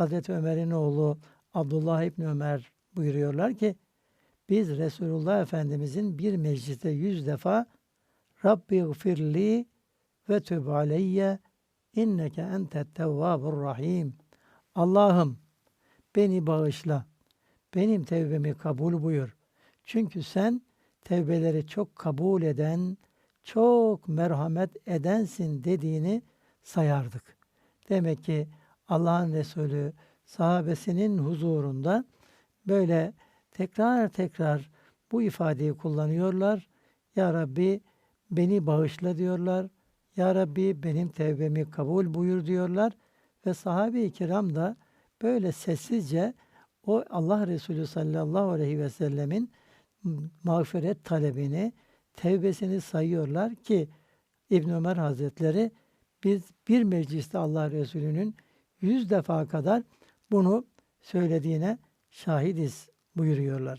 Hazreti Ömer'in oğlu Abdullah İbni Ömer buyuruyorlar ki biz Resulullah Efendimizin bir mecliste yüz defa Rabbi gfirli ve tüb aleyye inneke entet tevvabur rahim. Allah'ım beni bağışla. Benim tevbemi kabul buyur. Çünkü sen tevbeleri çok kabul eden, çok merhamet edensin dediğini sayardık. Demek ki Allah'ın Resulü sahabesinin huzurunda böyle tekrar tekrar bu ifadeyi kullanıyorlar. Ya Rabbi beni bağışla diyorlar. Ya Rabbi benim tevbemi kabul buyur diyorlar. Ve sahabe-i kiram da böyle sessizce o Allah Resulü sallallahu aleyhi ve sellemin mağfiret talebini, tevbesini sayıyorlar ki İbn Ömer Hazretleri biz bir mecliste Allah Resulü'nün yüz defa kadar bunu söylediğine şahidiz buyuruyorlar.